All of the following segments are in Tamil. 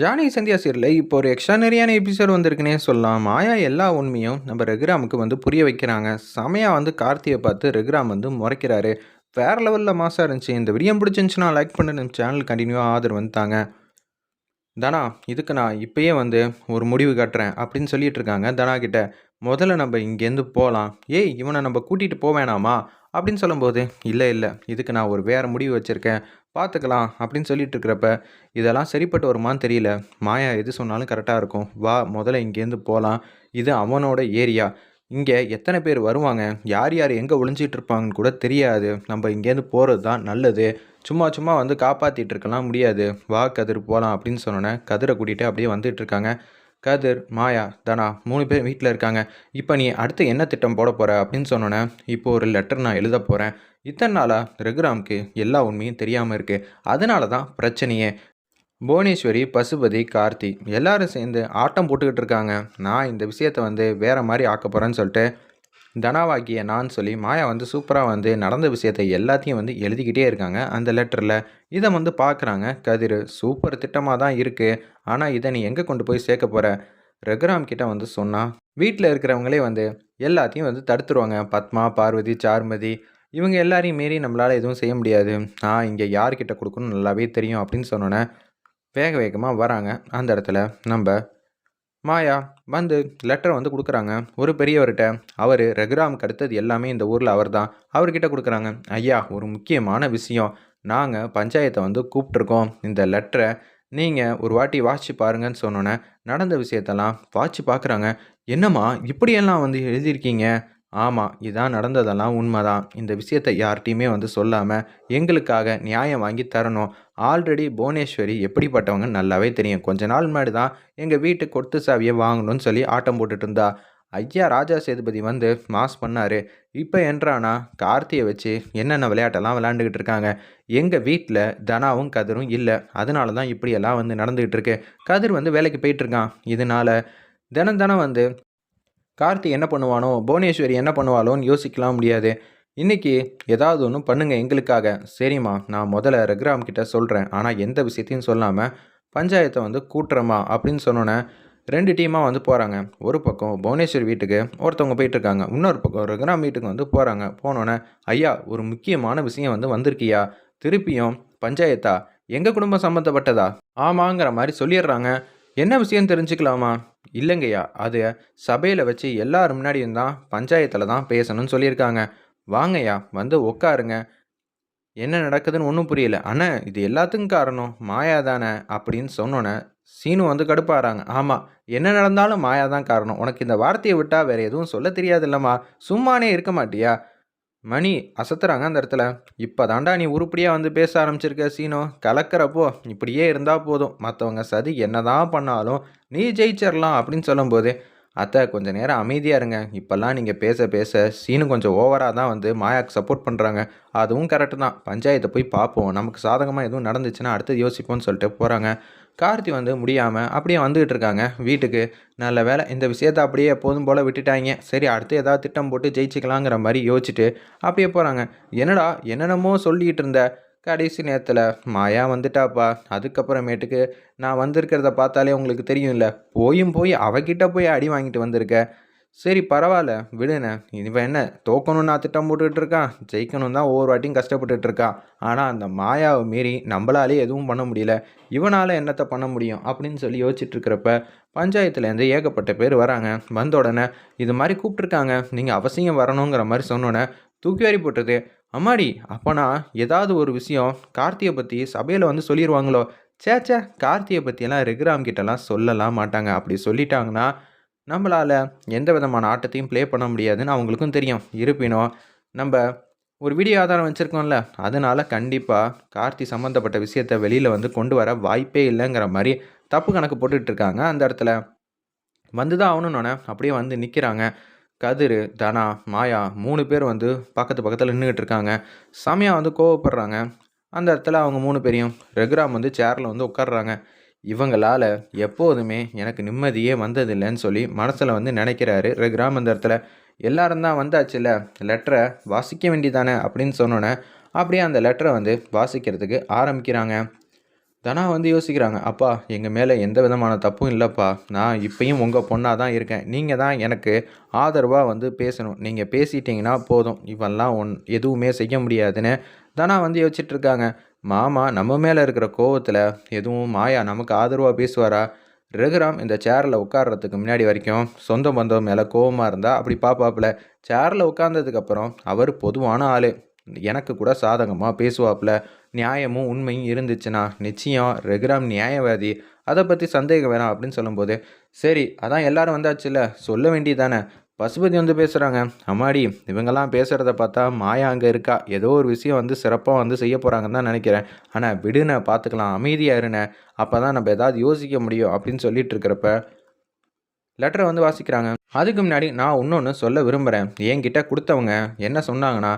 ஜானி சந்தியா சீரில் இப்போ ஒரு எக்ஸ்ட்ரானரியான எபிசோட் வந்திருக்குன்னே சொல்லலாம். மாயா எல்லா உண்மையும் நம்ம ரகுராமுக்கு வந்து புரிய வைக்கிறாங்க. செமையா வந்து கார்த்தியை பார்த்து ரகுராம் வந்து முறைக்கிறாரு. வேற லெவலில் மாஸா இருந்துச்சு. இந்த வீடியோ பிடிச்சிருந்துச்சுன்னா லைக் பண்ண நம்ம சேனல் கண்டினியூவாக ஆதரவு வந்துட்டாங்க தனா, இதுக்கு நான் இப்போயே வந்து ஒரு முடிவு கட்டுறேன் அப்படின்னு சொல்லிட்டு இருக்காங்க தனா கிட்ட. முதல்ல நம்ம இங்கேருந்து போகலாம் ஏய் இவனை நம்ம கூட்டிகிட்டு போவேணாமா அப்படின்னு சொல்லும்போது, இல்லை இல்லை இதுக்கு நான் ஒரு வேறு முடிவு வச்சுருக்கேன் பார்த்துக்கலாம் அப்படின்னு சொல்லிட்டு இருக்கிறப்ப, இதெல்லாம் சரிப்பட்டு வருமான்னு தெரியல. மாயா எது சொன்னாலும் கரெக்டாக இருக்கும். வா முதல்ல இங்கேருந்து போகலாம் இது அவனோட ஏரியா. இங்கே எத்தனை பேர் வருவாங்க? யார் யார் எங்கே ஒளிஞ்சிட்டு இருப்பாங்கன்னு கூட தெரியாது. நம்ம இங்கேருந்து போகிறது தான் நல்லது. சும்மா சும்மா வந்து காப்பாற்றிட்டுருக்கலாம் முடியாது. வா கதிர் போகலாம் அப்படின்னு சொன்னோன்னே கதிரை கூட்டிகிட்டு அப்படியே வந்துட்டு இருக்காங்க. கதிர், மாயா, தனா மூணு பேர் வீட்டில் இருக்காங்க. இப்போ நீ அடுத்து என்ன திட்டம் போடப் போகிற அப்படின்னு சொன்னோன்னே இப்போ ஒரு லெட்டர் நான் எழுதப் போகிறேன் இத்தனை நாளாக ரகுராமுக்கு எல்லா உண்மையும் தெரியாமல் இருக்குது அதனால தான் பிரச்சனையே. புவனேஸ்வரி, பசுபதி, கார்த்தி எல்லாரும் சேர்ந்து ஆட்டம் போட்டுக்கிட்டு இருக்காங்க. நான் இந்த விஷயத்த வந்து வேறு மாதிரி ஆக்க போகிறேன்னு சொல்லிட்டு, தனாவாகிய நான் சொல்லி மாயா வந்து சூப்பராக வந்து நடந்த விஷயத்த எல்லாத்தையும் வந்து எழுதிக்கிட்டே இருக்காங்க அந்த லெட்டரில் இதை வந்து பார்க்குறாங்க கதிர். சூப்பர் திட்டமாக தான் இருக்குது ஆனால் இதை நீ எங்கே கொண்டு போய் சேர்க்க போகிற ரகுராம் கிட்ட வந்து சொன்னால் வீட்டில் இருக்கிறவங்களே வந்து எல்லாத்தையும் வந்து தடுத்துருவாங்க. பத்மா, பார்வதி, சார்மதி இவங்க எல்லாரையும் மீறி நம்மளால் எதுவும் செய்ய முடியாது. நான் இங்கே யார்கிட்ட கொடுக்கணும்னு நல்லாவே தெரியும் அப்படின்னு சொன்னோன்னே வேக வேகமாக வராங்க. அந்த இடத்துல நம்ம மாயா வந்து லெட்டர் வந்து கொடுக்குறாங்க ஒரு பெரியவர்கிட்ட. அவர் ரகுராமுக்கு அடுத்தது எல்லாமே இந்த ஊரில் அவர் தான் அவர்கிட்ட கொடுக்குறாங்க. ஐயா ஒரு முக்கியமான விஷயம். நாங்கள் பஞ்சாயத்தை வந்து கூப்பிட்ருக்கோம் இந்த லெட்டரை நீங்கள் ஒரு வாட்டி வாட்சி பாருங்கன்னு சொன்னோன்னே நடந்த விஷயத்தெல்லாம் வாட்சி பார்க்குறாங்க. என்னம்மா இப்படியெல்லாம் வந்து எழுதியிருக்கீங்க? ஆமாம் இதான் நடந்ததெல்லாம் உண்மைதான். இந்த விஷயத்த யார்கிட்டையுமே வந்து சொல்லாமல் எங்களுக்காக நியாயம் வாங்கி தரணும். ஆல்ரெடி புவனேஸ்வரி எப்படிப்பட்டவங்க நல்லாவே தெரியும். கொஞ்ச நாள் முன்னாடி தான் எங்கள் வீட்டு கொத்து சாவியை வாங்கணும்னு சொல்லி ஆட்டம் போட்டுட்டு இருந்தா. ஐயா ராஜா சேதுபதி வந்து மாஸ் பண்ணார் இப்போ என்றானா கார்த்தியை வச்சு என்னென்ன விளையாட்டெல்லாம் விளையாண்டுக்கிட்டு இருக்காங்க. எங்கள் வீட்டில் தனாவும் கதிரும் இல்லை அதனால தான் இப்படியெல்லாம் வந்து நடந்துக்கிட்டு இருக்கு. கதிர் வந்து வேலைக்கு போயிட்டுருக்கான் இதனால் தினம் தினம் வந்து கார்த்தி என்ன பண்ணுவானோ, புவனேஸ்வரி என்ன பண்ணுவாளோன்னு யோசிக்கலாம் முடியாது. இன்னைக்கு ஏதாவது ஒன்று பண்ணுங்க எங்களுக்காக. சரிம்மா நான் முதல்ல ரகுராம் கிட்ட சொல்கிறேன் ஆனால் எந்த விஷயத்தையும் சொல்லாமல் பஞ்சாயத்தை வந்து கூட்டுறேம்மா அப்படின்னு சொன்னோன்னே ரெண்டு டீமாக வந்து போகிறாங்க ஒரு பக்கம் புவனேஸ்வரி வீட்டுக்கு ஒருத்தவங்க போயிட்டுருக்காங்க இன்னொரு பக்கம் ரகுராம் வீட்டுக்கு வந்து போகிறாங்க போனோன்னே ஐயா ஒரு முக்கியமான விஷயம் வந்து வந்திருக்கியா திருப்பியும் பஞ்சாயத்தா? எங்கள் குடும்பம் சம்மந்தப்பட்டதா? ஆமாங்கிற மாதிரி சொல்லிடுறாங்க. என்ன விஷயம் தெரிஞ்சுக்கலாமா? இல்லைங்கய்யா. அது சபையில் வச்சு எல்லார் முன்னாடியும் தான் பஞ்சாயத்தில் தான் பேசணும்னு சொல்லியிருக்காங்க. வாங்கய்யா வந்து உட்காருங்க. என்ன நடக்குதுன்னு ஒன்றும் புரியல. அண்ணா இது எல்லாத்துக்கும் காரணம் மாயா தானே அப்படின்னு சொன்னோன்னே சீனு வந்து கடுப்பாகிறாங்க ஆமாம் என்ன நடந்தாலும் மாயா தான் காரணம். உனக்கு இந்த வார்த்தையை விட்டால் வேற எதுவும் சொல்ல தெரியாதுல்லம்மா. சும்மானே இருக்க மாட்டியா? மணி அசத்துறாங்க அந்த இடத்துல. இப்பதான்டா நீ உருப்படியாக வந்து பேச ஆரம்பிச்சிருக்க சீனோ கலக்கிறப்போ இப்படியே இருந்தால் போதும். மற்றவங்க சதி என்னதான் பண்ணாலும் நீ ஜெயிச்சிடலாம் அப்படின்னு சொல்லும்போது, அத்தை கொஞ்சம் நேரம் அமைதியா இருங்க. இப்போல்லாம் நீங்கள் பேச பேச சீனு கொஞ்சம் ஓவராக தான் வந்து மாயாக்கு சப்போர்ட் பண்ணுறாங்க அதுவும் கரெக்ட் தான். பஞ்சாயத்தை போய் பார்ப்போம். நமக்கு சாதகமாக எதுவும் நடந்துச்சுன்னா அடுத்தது யோசிப்போம்னு சொல்லிட்டு போகிறாங்க கார்த்தி வந்து முடியாமல் அப்படியே வந்துகிட்டு இருக்காங்க வீட்டுக்கு. நல்ல வேளை இந்த விஷயத்த அப்படியே எப்போதும் போல் விட்டுட்டாங்க சரி அடுத்து ஏதாவது திட்டம் போட்டு ஜெயிச்சுக்கலாங்கிற மாதிரி யோசிச்சுட்டு அப்படியே போகிறாங்க என்னடா என்னென்னமோ சொல்லிகிட்டு இருந்த. கடைசி நேரத்தில் மாயா வந்துட்டாப்பா. அதுக்கப்புறமேட்டுக்கு நான் வந்திருக்கிறத பார்த்தாலே உங்களுக்கு தெரியும்ல. போயும் போய் அவகிட்ட போய் அடி வாங்கிட்டு வந்திருக்க. சரி பரவாயில்ல விடுண்ணே. இவன் என்ன தோக்கணும்னா திட்டம் போட்டுக்கிட்டு இருக்கான். ஜெயிக்கணும் தான் ஒவ்வொரு வாட்டியும் கஷ்டப்பட்டுட்டு இருக்கான். ஆனால் அந்த மாயாவை மீறி நம்மளாலே எதுவும் பண்ண முடியல. இவனால் என்னத்தை பண்ண முடியும் அப்படின்னு சொல்லி யோசிச்சுட்டு இருக்கிறப்ப, பஞ்சாயத்துலேருந்து ஏகப்பட்ட பேர் வராங்க. வந்த உடனே இது மாதிரி கூப்பிட்டுருக்காங்க. நீங்கள் அவசியம் வரணுங்கிற மாதிரி சொன்னோனே, தூக்கி வாரி போட்டுருது அம்மாடி அப்போனா ஏதாவது ஒரு விஷயம் கார்த்தியை பற்றி சபையில் வந்து சொல்லிடுவாங்களோ சேச்சே கார்த்தியை பற்றியெல்லாம் ரகுராம் கிட்டலாம் சொல்லலாம் மாட்டாங்க. அப்படி சொல்லிட்டாங்கன்னா, நம்மளால் எந்த விதமான ஆட்டத்தையும் ப்ளே பண்ண முடியாதுன்னு அவங்களுக்கும் தெரியும். இருப்பினும் நம்ம ஒரு வீடியோ ஆதாரம் வச்சுருக்கோம்ல அதனால கண்டிப்பாக கார்த்தி சம்மந்தப்பட்ட விஷயத்த வெளியில் வந்து கொண்டு வர வாய்ப்பே இல்லைங்கிற மாதிரி தப்பு கணக்கு போட்டுட்ருக்காங்க அந்த இடத்துல. வந்து தான் ஆகணும்னோனே அப்படியே வந்து நிற்கிறாங்க. கதிர், தனா, மாயா மூணு பேர் வந்து பக்கத்து பக்கத்தில் நின்றுக்கிட்டு இருக்காங்க. செமையா வந்து கோவப்படுறாங்க. அந்த இடத்துல அவங்க மூணு பேரையும் ரகுராம் வந்து சேரில் வந்து உட்காடுறாங்க இவங்களால எப்போதுமே எனக்கு நிம்மதியே வந்ததில்லைன்னு சொல்லி மனசில் வந்து நினைக்கிறாரு ரகுராம் அந்த இடத்துல. எல்லாரும் தான் வந்தாச்சுல்ல. லெட்டரை வாசிக்க வேண்டியதானே அப்படின்னு சொன்னோன்னே அப்படியே அந்த லெட்டரை வந்து வாசிக்கிறதுக்கு ஆரம்பிக்கிறாங்க. தனா வந்து யோசிக்கிறாங்க அப்பா எங்கள் மேலே எந்த விதமான தப்பும் இல்லைப்பா. நான் இப்பயும் உங்கள் பொண்ணாக தான் இருக்கேன். நீங்கள் தான் எனக்கு ஆதரவாக வந்து பேசணும். நீங்கள் பேசிட்டீங்கன்னா போதும். இவெல்லாம் ஒன் எதுவுமே செய்ய முடியாதுன்னு தனா வந்து யோசிச்சிட்டுருக்காங்க மாமா நம்ம மேலே இருக்கிற கோவத்தில் எதுவும் மாயா நமக்கு ஆதரவாக பேசுவாரா? ரகுராம் இந்த சேரில் உட்கார்றதுக்கு முன்னாடி வரைக்கும் சொந்த பந்தம் மேலே கோவமாக இருந்தால் அப்படி பார்ப்பாப்புல சேரில் உட்காந்ததுக்கப்புறம் அவர் பொதுவான ஆள். எனக்கு கூட சாதகமாக பேசுவாப்பில் நியாயமும் உண்மையும் இருந்துச்சுன்னா நிச்சயம் ரெகுராம் நியாயவாதி. அதை பற்றி சந்தேகம் வேணாம் அப்படின்னு சொல்லும்போது சரி அதான் எல்லாரும் வந்தாச்சுல்ல சொல்ல வேண்டியதானே? பசுபதி வந்து பேசுகிறாங்க அம்மாடி இவங்கெல்லாம் பேசுகிறத பார்த்தா மாயா அங்கே இருக்கா? ஏதோ ஒரு விஷயம் வந்து சிறப்பாக வந்து செய்ய போகிறாங்கன்னு தான் நினைக்கிறேன். ஆனால் விடுன பார்த்துக்கலாம் அமைதியாக இருன அப்போ தான் நம்ம ஏதாவது யோசிக்க முடியும் அப்படின்னு சொல்லிட்டு இருக்கிறப்ப லெட்டரை வந்து வாசிக்கிறாங்க. அதுக்கு முன்னாடி நான் இன்னொன்று சொல்ல விரும்புகிறேன் என்கிட்ட கொடுத்தவங்க என்ன சொன்னாங்கன்னா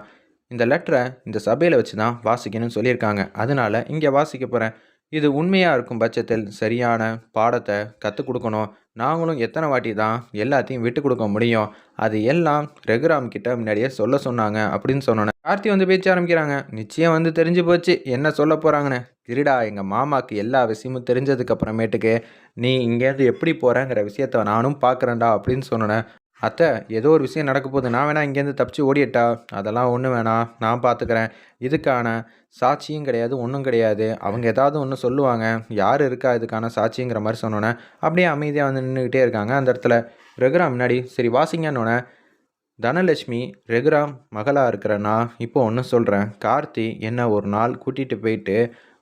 இந்த லெட்டரை இந்த சபையில் வச்சு தான் வாசிக்கணும்னு சொல்லியிருக்காங்க. அதனால் இங்கே வாசிக்க போகிறேன் இது உண்மையாக இருக்கும் பட்சத்தில் சரியான பாடத்தை கற்றுக் கொடுக்கணும். நாங்களும் எத்தனை வாட்டி தான் எல்லாத்தையும் விட்டு கொடுக்க முடியும். அது எல்லாம் ரகுராம் கிட்ட முன்னாடியே சொல்ல சொன்னாங்க அப்படின்னு சொன்னோன்னே கார்த்தி வந்து பேச்ச ஆரம்பிக்கிறாங்க. நிச்சயம் வந்து தெரிஞ்சு போச்சு. என்ன சொல்ல போகிறாங்கன்னு திருடா எங்கள் மாமாவுக்கு எல்லா விஷயமும் தெரிஞ்சதுக்கு அப்புறமேட்டுக்கு நீ இங்கேருந்து எப்படி போகிறேங்கிற விஷயத்த நானும் பார்க்குறேன்டா அப்படின்னு சொன்னேன் அத்தை ஏதோ ஒரு விஷயம் நடக்க போகுது நான் வேணா இங்கேருந்து தப்பிச்சு ஓடிட்டா அதெல்லாம் ஒன்றும் வேணாம் நான் பார்த்துக்கிறேன் இதுக்கான சாட்சியும் கிடையாது ஒன்றும் கிடையாது. அவங்க ஏதாவது ஒன்று சொல்லுவாங்க. யார் இருக்கா இதுக்கான சாட்சிங்கிற மாதிரி சொன்னோன்னே அப்படியே அமைதியாக வந்து நின்றுக்கிட்டே இருக்காங்க. அந்த இடத்துல ரகுராம் முன்னாடி சரி வாசிங்கன்னொன்னே தனலட்சுமி ரெகுராம் மகளாக இருக்கிற நான் இப்போ ஒன்று சொல்கிறேன் கார்த்தி என்ன ஒரு நாள் கூட்டிகிட்டு போயிட்டு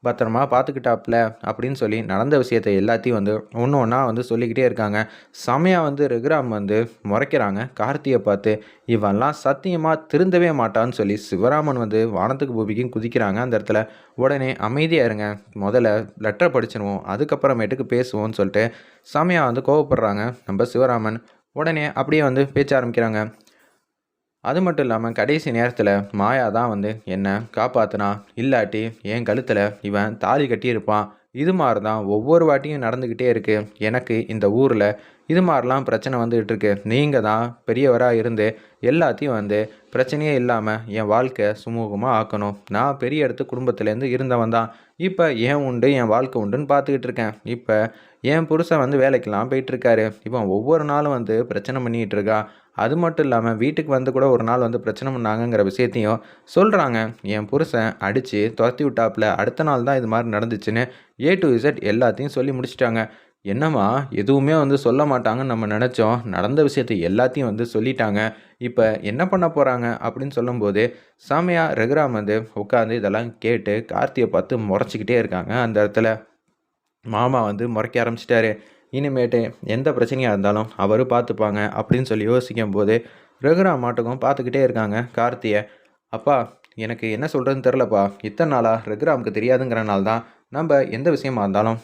பத்திரமா பார்த்துக்கிட்டாப்ல அப்படின்னு சொல்லி நடந்த விஷயத்தை எல்லாத்தையும் வந்து ஒன்று ஒன்றா வந்து சொல்லிக்கிட்டே இருக்காங்க. செமையாக வந்து ரகுராம் வந்து முறைக்கிறாங்க. கார்த்தியை பார்த்து இவெல்லாம் சத்தியமாக திருந்தவே மாட்டான்னு சொல்லி சிவராமன் வந்து வானத்துக்கு பூமிக்கும் குதிக்கிறாங்க அந்த இடத்துல. உடனே அமைதியாக இருங்க. முதல்ல லெட்டரை படிச்சிடுவோம் அதுக்கப்புறமேட்டுக்கு பேசுவோம்னு சொல்லிட்டு செமையாக வந்து கோவப்படுறாங்க நம்ம சிவராமன். உடனே அப்படியே வந்து பேச்ச ஆரம்பிக்கிறாங்க. அது மட்டும் இல்லாமல் கடைசி நேரத்தில் மாயா தான் வந்து என்னை காப்பாற்றினா இல்லாட்டி என் கழுத்தில் இவன் தாலி கட்டியிருப்பான். இது மாதிரி தான் ஒவ்வொரு வாட்டியும் நடந்துக்கிட்டே இருக்குது எனக்கு இந்த ஊரில் இது மாதிரிலாம் பிரச்சனை வந்துகிட்டு இருக்கு. நீங்கள் தான் பெரியவராக இருந்து எல்லாத்தையும் வந்து பிரச்சனையே இல்லாமல் என் வாழ்க்கை சுமூகமாக ஆக்கணும். நான் பெரிய இடத்து குடும்பத்துலேருந்து இருந்தவன் தான். இப்போ ஏன் உண்டு என் வாழ்க்கை உண்டுன்னு பார்த்துக்கிட்டு இருக்கேன். இப்போ என் புருஷன் வந்து வேலைக்கெல்லாம் போயிட்டுருக்காரு இவன் ஒவ்வொரு நாளும் வந்து பிரச்சனை பண்ணிகிட்டு இருக்கா. அது மட்டும் இல்லாமல் வீட்டுக்கு வந்து கூட ஒரு நாள் வந்து பிரச்சனை பண்ணாங்கங்கிற விஷயத்தையும் சொல்கிறாங்க என் புருஷன் அடித்து துரத்தி விட்டாப்புல அடுத்த நாள் தான் இது மாதிரி நடந்துச்சுன்னு ஏ டு இசட் எல்லாத்தையும் சொல்லி முடிச்சிட்டாங்க. என்னம்மா எதுவுமே வந்து சொல்ல மாட்டாங்கன்னு நம்ம நினச்சோம். நடந்த விஷயத்தை எல்லாத்தையும் வந்து சொல்லிட்டாங்க. இப்போ என்ன பண்ண போகிறாங்க அப்படின்னு சொல்லும்போது சாமியாக ரகுராம் வந்து உட்காந்து இதெல்லாம் கேட்டு கார்த்தியை பார்த்து முறைச்சிக்கிட்டே இருக்காங்க அந்த இடத்துல. மாமா வந்து முறைக்க ஆரம்பிச்சிட்டாரு. இனிமேட்டு எந்த பிரச்சனையாக இருந்தாலும் அவர் பார்த்துப்பாங்க அப்படின்னு சொல்லி யோசிக்கும் போது ரகுராம் மாட்டுக்கும் பார்த்துக்கிட்டே இருக்காங்க கார்த்தியை. அப்பா எனக்கு என்ன சொல்கிறதுன்னு தெரிலப்பா இத்தனை நாளாக ரகுராமுக்கு தெரியாதுங்கிறனால தான் நம்ம எந்த விஷயமா இருந்தாலும்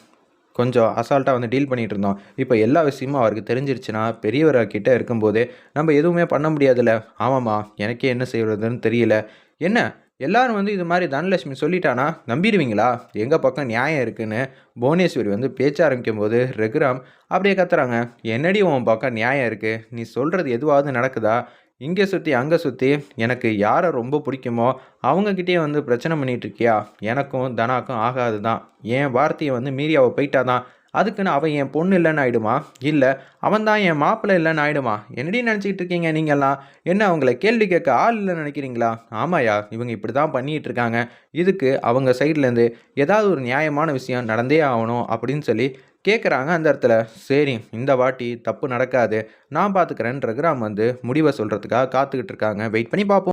கொஞ்சம் அசால்ட்டாக வந்து டீல் பண்ணிகிட்டு இருந்தோம். இப்போ எல்லா விஷயமும் அவருக்கு தெரிஞ்சிருச்சுன்னா பெரியவர்கிட்ட இருக்கும்போது நம்ம எதுவுமே பண்ண முடியாதுல்ல. ஆமாம்மா எனக்கே என்ன செய்கிறதுன்னு தெரியல. என்ன? எல்லாரும் வந்து இது மாதிரி தனலட்சுமி சொல்லிட்டானா? நம்பிடுவீங்களா? எங்கள் பக்கம் நியாயம் இருக்குன்னு புவனேஸ்வரி வந்து பேச்ச ஆரம்பிக்கும் போது ரகுராம் அப்படியே கத்துறாங்க. என்னடி உன் பக்கம் நியாயம் இருக்குது நீ சொல்கிறது எதுவாவது நடக்குதா? இங்கே சுற்றி அங்கே சுற்றி எனக்கு யாரை ரொம்ப பிடிக்குமோ அவங்கக்கிட்டே வந்து பிரச்சனை பண்ணிகிட்டு இருக்கியா? எனக்கும் தனாக்கும் ஆகாது தான் என் வார்த்தையை வந்து மீறி அவள் போயிட்டா தான் அதுக்குன்னு அவன் என் பொண்ணு இல்லைன்னு ஆயிடுமா? இல்லை. அவன் தான் என் மாப்பிள்ளை இல்லைன்னு ஆயிடுமா? என்னடி நினச்சிக்கிட்டு இருக்கீங்க நீங்கள்லாம் என்ன அவங்கள கேள்வி கேட்க ஆள் இல்லைன்னு நினைக்கிறீங்களா? ஆமாயா இவங்க இப்படி தான் பண்ணிகிட்டு இருக்காங்க. இதுக்கு அவங்க சைட்லேருந்து ஏதாவது ஒரு நியாயமான விஷயம் நடந்தே ஆகணும் அப்படின்னு சொல்லி கேட்குறாங்க அந்த இடத்துல. சரி இந்த வாட்டி தப்பு நடக்காது. நான் பார்த்துக்கிறேன் ரகுராம் வந்து முடிவை சொல்கிறதுக்காக காத்துக்கிட்டு இருக்காங்க. வெயிட் பண்ணி பார்ப்போம்